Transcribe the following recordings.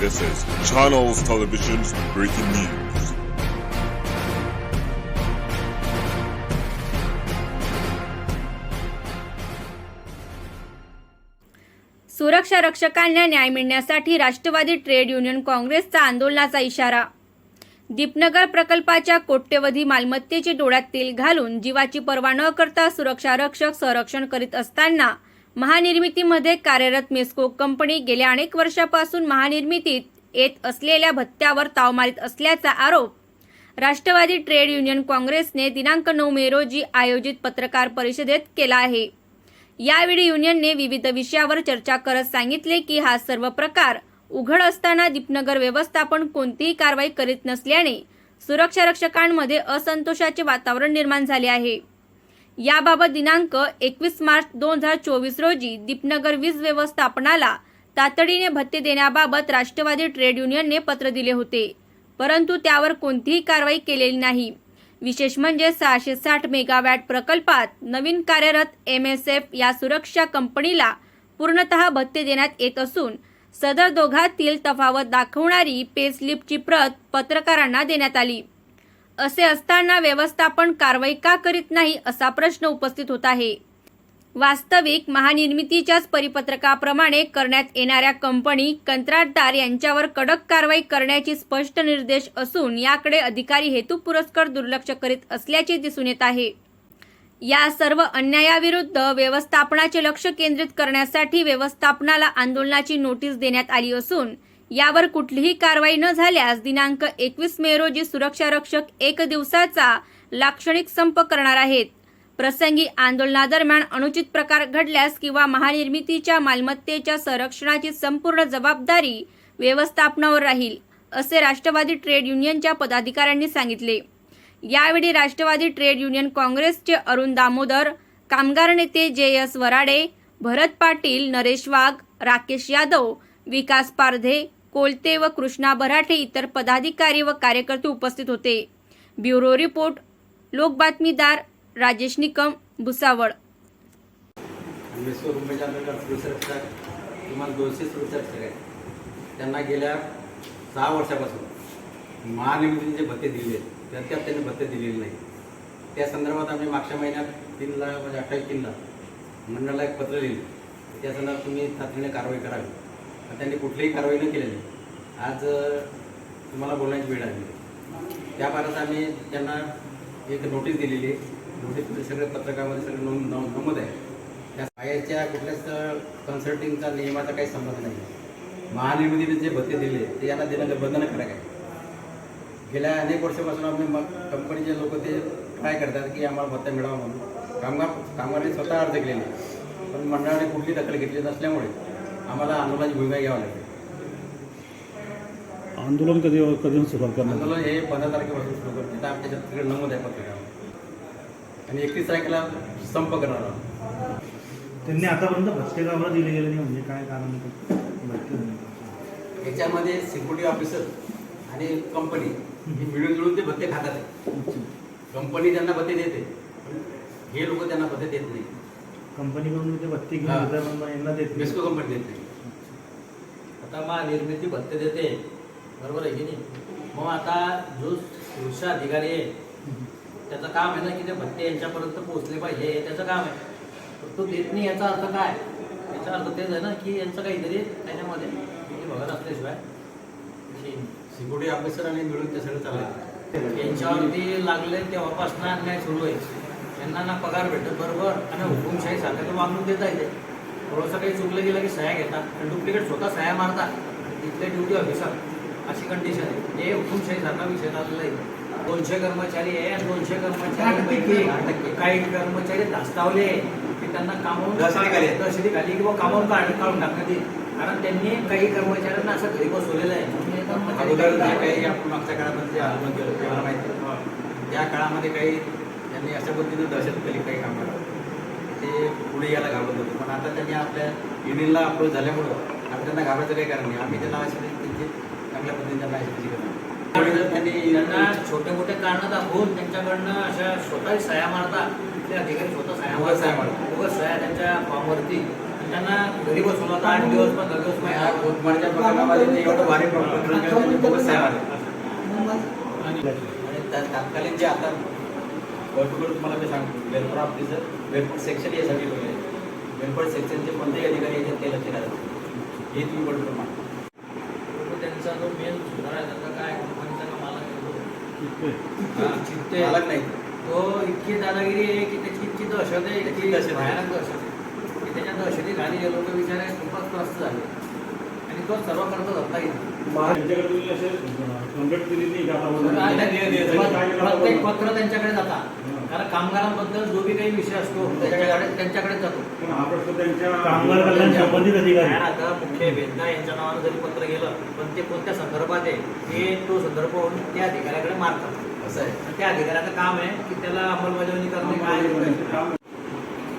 This is Channels Television's breaking news. सुरक्षा रक्षकांना न्याय मिळण्यासाठी राष्ट्रवादी ट्रेड युनियन काँग्रेसचा आंदोलनाचा इशारा दीपनगर प्रकल्पाच्या कोट्यवधी मालमत्तेची डोळ्यात तेल घालून जीवाची पर्वा न करता सुरक्षा रक्षक संरक्षण करीत असताना महानिर्मितीमध्ये कार्यरत मेस्को कंपनी गेल्या अनेक वर्षापासून महानिर्मितीत येत असलेल्या भत्त्यावर ताव मारित असल्याचा आरोप राष्ट्रवादी ट्रेड युनियन काँग्रेसने दिनांक नऊ मे रोजी आयोजित पत्रकार परिषदेत केला आहे. यावेळी युनियनने विविध विषयावर चर्चा करत सांगितले की हा सर्व प्रकार उघड असताना दीपनगर व्यवस्थापन कोणतीही कारवाई करीत नसल्याने सुरक्षा रक्षकांमध्ये असंतोषाचे वातावरण निर्माण झाले आहे. याबाबत दिनांक एकवीस मार्च दोन हजार चोवीस रोजी दीपनगर वीज व्यवस्थापनाला तातडीने भत्ते देण्याबाबत राष्ट्रवादी ट्रेड युनियनने पत्र दिले होते. परंतु त्यावर कोणतीही कारवाई केलेली नाही. विशेष म्हणजे सहाशे साठ मेगावॅट प्रकल्पात नवीन कार्यरत एम एस एफ या सुरक्षा कंपनीला पूर्णतः भत्ते देण्यात येत असून सदर दोघातील तफावत दाखवणारी पे स्लिपची प्रत पत्रकारांना देण्यात आली. असे असताना व्यवस्थापन कारवाई का करीत नाही असा प्रश्न उपस्थित होत आहे. वास्तविक महानिर्मितीच्याच परिपत्रकाप्रमाणे करण्यात येणाऱ्या कंपनी कंत्राटदार यांच्यावर कडक कारवाई करण्याची स्पष्ट निर्देश असून याकडे अधिकारी हेतुपुरस्कर दुर्लक्ष करीत असल्याचे दिसून येत आहे. या सर्व अन्यायाविरुद्ध व्यवस्थापनाचे लक्ष केंद्रित करण्यासाठी व्यवस्थापनाला आंदोलनाची नोटीस देण्यात आली असून यावर कुठलीही कारवाई न झाल्यास दिनांक एकवीस मे रोजी सुरक्षा रक्षक एक दिवसाचा लाक्षणिक संप करणार आहेत. प्रसंगी आंदोलनादरम्यान अनुचित प्रकार घडल्यास किंवा महानिर्मितीच्या मालमत्तेच्या संरक्षणाची संपूर्ण जबाबदारी व्यवस्थापनावर राहील असे राष्ट्रवादी ट्रेड युनियनच्या पदाधिकाऱ्यांनी सांगितले. यावेळी राष्ट्रवादी ट्रेड युनियन काँग्रेसचे अरुण दामोदर कामगार नेते जे एस वराडे भरत पाटील नरेश वाघ राकेश यादव विकास पारधे कोलते व कृष्णा बराठे इतर पदाधिकारी व कार्यकर्ते उपस्थित होते. ब्युरो रिपोर्ट लोकबातमीदार राजेश निकम भुसावळ. किमान दोनशे सुरक्षा आहेत त्यांना गेल्या सहा वर्षापासून महानिर्मितीचे जे भत्ते दिले आहेत त्या त्यात त्यांनी भत्ते दिलेले नाही. त्या संदर्भात आम्ही मागच्या महिन्यात तीनला म्हणजे अठ्ठावीस तीनला मंडळाला एक पत्र लिहिलं. त्या संदर्भात तुम्ही तातडीने कारवाई करावी. त्यांनी कुठलीही कारवाई न केलेली. आज तुम्हाला बोलण्याची वेळ आली. त्या भारत आम्ही त्यांना एक नोटीस दिलेली आहे. नोटीसमध्ये सगळे पत्रकामध्ये सगळं नोंद नोंद- नमूद आहे. त्या बाहेरच्या कुठल्याच कन्सल्टिंगचा नियमाचा काही संबंध नाही. महानिर्मितीने जे भत्ते दिले ते यांना देणं बंधनकारक आहे. गेल्या अनेक वर्षापासून आम्ही मग कंपनीचे लोक ते ट्राय करतात की आम्हाला भत्ता मिळावा म्हणून. कामगार कामगारांनी स्वतः अर्ज केलेले. पण मंडळाने कुठली दखल घेतली नसल्यामुळे आम्हाला आंदोलनाची भूमिका घ्यावी लागते आंदोलन कधी कधी सुरुवात करणार? आंदोलन हे पंधरा तारखेपासून सुरू करते. तिथं आमच्या तिकडे नमूद आहे पत्रिका आणि एकतीस तारखेला संप करणार आहोत. त्यांनी आतापर्यंत भत्ते गावाला दिले गेले नाही म्हणजे काय कारण. याच्यामध्ये सिक्युरिटी ऑफिसर आणि कंपनी हे मिळून जुळून ते भत्ते खातात. आहे. कंपनी त्यांना भत्ते देते. हे लोक त्यांना भत्ते देत नाही. कंपनीकडून ते भत्ते घेऊन हा. पण मग यांना देत नाही. मेस्को कंपनी देत नाही. आता महानिर्मिती भत्ते देते. बरोबर आहे की नाही? मग आता जो सुरक्षा अधिकारी आहे त्याचं काम आहे ना की ते भत्ते यांच्यापर्यंत पोहोचले पाहिजे हे त्याचं काम आहे. तर तो देत नाही याचा अर्थ काय? याचा अर्थ तेच आहे ना की यांचं काहीतरी त्याच्यामध्ये हे बघत असल्याशिवाय हे सिक्युरिटी ऑफिसर आणि मिळून ते सगळं चाललं यांच्यावरती लागले तेव्हापासून अन्याय सुरू आहे. त्यांना ना पगार भेटत बरोबर आणि हुकुमशाही सारखं वागणूक देता येते. थोडंसं काही चुकलं गेलं की सह्या घेतात आणि डुप्लिकेट स्वतः सह्या मारतात. तिथले ड्युटी ऑफिसर अशी कंडिशन आहे. हे हुकुमशाही सारखा विषय चाललेला आहे. दोनशे कर्मचारी आहे आणि दोनशे कर्मचारी काही कर्मचारी धास्तावले की त्यांना कामावून आहेत. दहशतीखाली किंवा कामावून काढ काढून टाकण्यात येईल. कारण त्यांनी काही कर्मचाऱ्यांना असं घरी बसवलेलं आहे. हे कर्मचारी काही- आपण मागच्या काळामध्ये जे आंदोलन केलं ते मला माहिती आहे. त्या काळामध्ये काही त्यांनी अशा पद्धतीने दहशत केली काही कामगार ते पुढे यायला घाबरत होते. पण आता त्यांनी आपल्या युनियनला अप्रोच झाल्यामुळं आता त्यांना घाबरायचं काही कारण नाही. आम्ही त्यांना अशी त्यांची चांगल्या पद्धतीने त्यांना अशी करणार? त्यांनी त्यांना छोटे मोठे कारण दाखवून त्यांच्याकडनं अशा स्वतः सह्या मारतात तिथले अधिकारी स्वतः सह्या सह्या मारतात. उगाच सह्या त्यांच्या फॉर्मवरती. त्यांना घरी बसवलं होतं आठ दिवस पंधरा दिवस प्रकरणामध्ये ते एवढं भारी प्रकरण आणि तात्कालीन जे आता पर्टिक्युलर तुम्हाला मी सांगतो वेलफेअर ऑफिसर वेलफेअर सेक्शन यासाठी ठेवले वेलफेअर सेक्शनचे कोणतेही अधिकारी याच्यात ते लक्ष घालत नाही. हे तुम्ही पर्टिक्युलर मांडा तो त्यांचा जो मेन सुधार आहे त्यांचा काय कंपनीचा का मालक आहे तो. चित्ते. मालक नाही. तो इतकी दादागिरी आहे की त्याची इतकी दहशत आहे इतकी दहशत आहे. भयानक दहशत आहे. की त्याच्या दहशती खाली लोक बिचारे खूपच त्रस्त झाले. आणि तो सर्व करतो धरता येईल. आता प्रत्येक पत्र त्यांच्याकडे जातात कारण कामगारांबद्दल जो बी काही विषय असतो त्याच्याकडे त्यांच्याकडे जातो. पण प्रश्न त्यांच्या कामगार कल्याण संबंधित अधिकारी. काय आता मुख्य वेदना यांच्या नावानं जरी पत्र गेलं पण ते कोणत्या संदर्भात आहे हे तो संदर्भ होऊन त्या अधिकाऱ्याकडे मारतात असं आहे. त्या अधिकाऱ्याचं काम आहे की त्याला अंमलबजावणी करणे काय.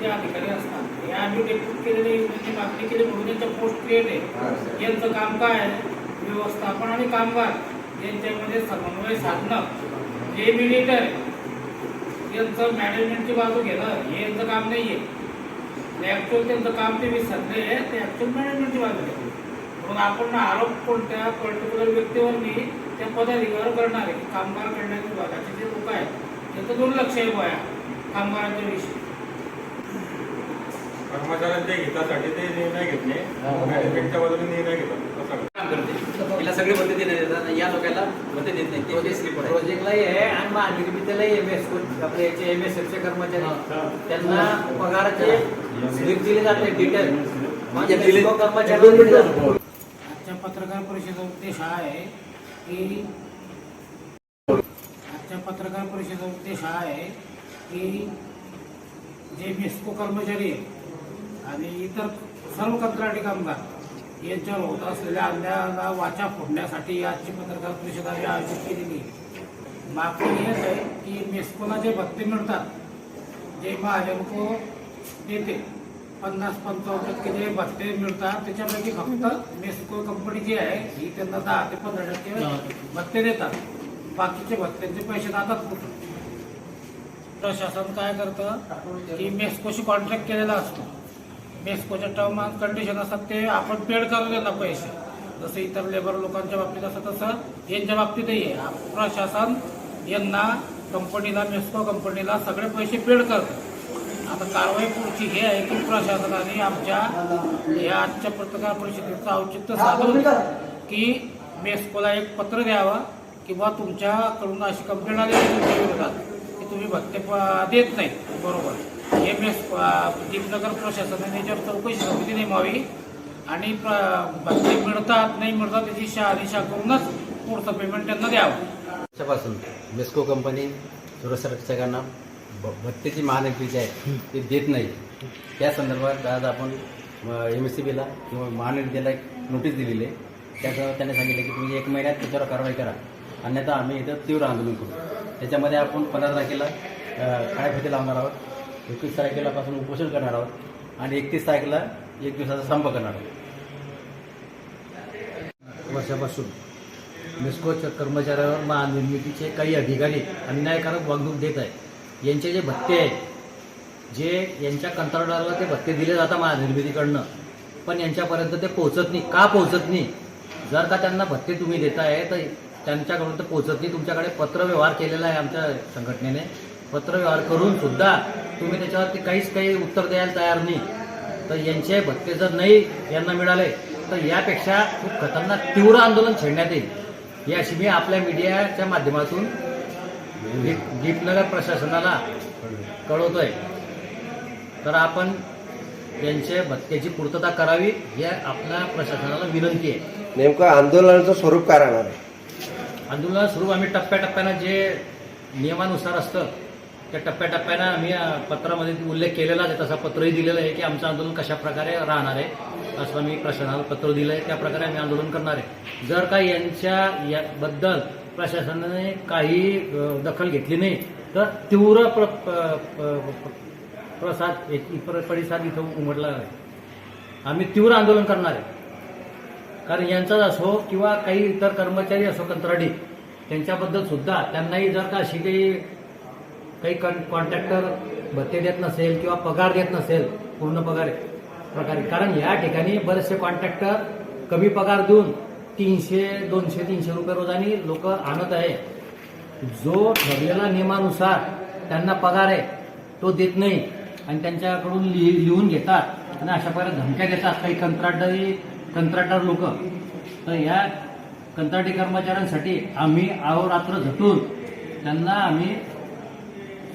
जे अधिकारी असतात हे आम्ही डेप्यूट केलेले मागणी केली म्हणून यांच्या पोस्ट क्रिएट आहे. यांचं काम काय आहे? व्यवस्थापन आणि कामगार यांच्यामध्ये समन्वय साधणं. हे मिनिटर आहे. यांचं मॅनेजमेंटची बाजू घेणं हे यांचं काम नाही आहे ॲक्च्युअल त्यांचं काम ते विसरले आहे ते ॲक्च्युअल मॅनेजमेंटची बाजू घेणं म्हणून आपण आरोप कोणत्या पर्टिक्युलर व्यक्तीवर मी त्या पदाधिकाऱ्यावर करणार आहे? कामगार कल्याण विभागाचे जे लोक आहेत त्यांचं दुर्लक्ष आहे गोया कामगारांच्या विषयी. कर्मचाऱ्यांच्या हितासाठी ते निर्णय घेतले. मॅनेजमेंटच्या बाजूने निर्णय घेतात असं काम करते तिला सगळे भत्ते देण्यात येतात आणि या लोकांना भत्ते देत नाही. ते स्लिप आहे प्रोजेक्टलाही आहे आणि महानिर्मितीलाही एम एस आपले याचे एम एस एफचे कर्मचारी. त्यांना पगाराचे स्लिप दिली जाते डिटेल म्हणजे कर्मचारी जाते. आजच्या पत्रकार परिषदेचा उद्देश हा आहे की आजच्या पत्रकार परिषदेचा उद्देश हा आहे की जे मेस्को कर्मचारी आहेत आणि इतर सर्व कंत्राटी कामगार यांच्यावर होत असलेल्या अन्यायाला वाचा फोडण्यासाठी आजची पत्रकार परिषद आम्ही आयोजित केलेली आहे. मागणी हेच आहे की मेस्कोला जे भत्ते मिळतात जे महाजनको देते पन्नास पंचावन्न टक्के जे भत्ते मिळतात त्याच्यापैकी फक्त मेस्को कंपनी जी आहे ही त्यांना दहा ते पंधरा टक्के भत्ते देतात. बाकीचे भत्त्यांचे पैसे जातात कुठं प्रशासन काय करतं की मेस्कोशी कॉन्ट्रॅक्ट केलेला असतो. मेस्कोच्या टर्म कंडिशन असतात ते आपण पेड करू त्यांना पैसे. जसं इतर लेबर लोकांच्या बाबतीत असतं तसं यांच्या बाबतीतही आहे. प्रशासन यांना कंपनीला मेस्को कंपनीला सगळे पैसे पेड करतं आता कारवाई पुढची हे आहे की प्रशासनाने आमच्या या आजच्या पत्रकार परिषदेचं औचित्य साधून की मेस्कोला एक पत्र द्यावं किंवा तुमच्याकडून अशी कंप्लेंट आली तुमच्या विरोधात की तुम्ही भत्ते देत नाही. बरोबर. एम एस दीपनगर प्रशासनाने याच्यावर चौकशी समिती नेमावी. आणि प्र- मिळतात नाही मिळतात त्याची दिशा करूनच पुढचं पेमेंट त्यांना द्यावं. त्यापासून मेस्को कंपनी सुरक्षकांना भत्तेची महानगरी जी आहे ते देत नाही. त्या संदर्भात आज आपण एम एस सी बीला किंवा महानगरीला एक नोटीस दिलेली आहे. त्याच्यावर त्याने सांगितलं की तुम्ही एक महिन्यात त्याच्यावर कारवाई करा. अन्यथा आम्ही इथं तीव्र आंदोलन करू. त्याच्यामध्ये आपण पंधरा तारखेला काय फेटे लावणार आहोत? एकवीस तारखेलापासून उपोषण करणार आहोत आणि एकतीस तारखेला एक दिवसाचा संप करणार आहोत. वर्षापासून मेस्कोच्या कर्मचाऱ्यावर महानिर्मितीचे काही अधिकारी अन्यायकारक वागणूक देत आहे यांचे जे भत्ते आहेत जे यांच्या कंत्राटदाराला ते भत्ते दिले जातात महानिर्मितीकडनं पण यांच्यापर्यंत ते पोहोचत नाही. का पोहोचत नाही? जर का त्यांना भत्ते तुम्ही देताय तर त्यांच्याकडून ते पोहोचत नाही. तुमच्याकडे पत्रव्यवहार केलेला आहे आमच्या संघटनेने. पत्रव्यवहार करून सुद्धा तुम्ही त्याच्यावरती काहीच काही उत्तर द्यायला तयार नाही. तर यांचे भत्ते जर नाही यांना मिळाले तर यापेक्षा खूप खतरनाक तीव्र आंदोलन छेडण्यात येईल. ही अशी मी आपल्या मीडियाच्या माध्यमातून दीप- दीपनगर प्रशासनाला कळवतोय. तर आपण यांचे भत्त्याची पूर्तता करावी ही आपल्या प्रशासनाला विनंती आहे. नेमकं आंदोलनाचं स्वरूप काय राहणार आहे? आंदोलन सुरू आम्ही टप्प्याटप्प्यानं जे नियमानुसार असतं त्या टप्प्याटप्प्यानं आम्ही पत्रामध्ये उल्लेख केलेलाच आहे. तसा पत्रही दिलेलं आहे की आमचं आंदोलन कशा प्रकारे राहणार आहे असं मी प्रशासनाला पत्र दिलं आहे. त्या प्रकारे आम्ही आंदोलन करणार आहे. जर का यांच्या याबद्दल प्रशासनाने काही दखल घेतली नाही तर तीव्र प्र प्रसाद परिसाद इथं उमटला आहे. आम्ही तीव्र आंदोलन करणार आहे. कारण यांचाच असो किंवा काही इतर कर्मचारी असो कंत्राटी त्यांच्याबद्दल सुद्धा त्यांनाही जर का अशी काही काही कॉन कॉन्ट्रॅक्टर भत्ते देत नसेल किंवा पगार देत नसेल पूर्ण पगार प्रकारे. कारण या ठिकाणी बरेचसे कॉन्ट्रॅक्टर कमी पगार देऊन तीनशे दोनशे तीनशे रुपये रोजानी लोक आणत आहे. जो ठरलेला नियमानुसार त्यांना पगार आहे तो देत नाही आणि त्यांच्याकडून लिहि लिहून घेतात आणि अशा प्रकारे धमक्या देतात काही कंत्राटदारी कंत्राटदार लोक. तर या कंत्राटी कर्मचाऱ्यांसाठी आम्ही अहोरात्र झटून त्यांना आम्ही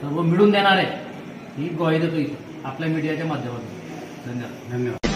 सर्व मिळून देणार आहे. ही ग्वाही देतो आपल्या मीडियाच्या माध्यमातून. धन्यवाद. धन्यवाद.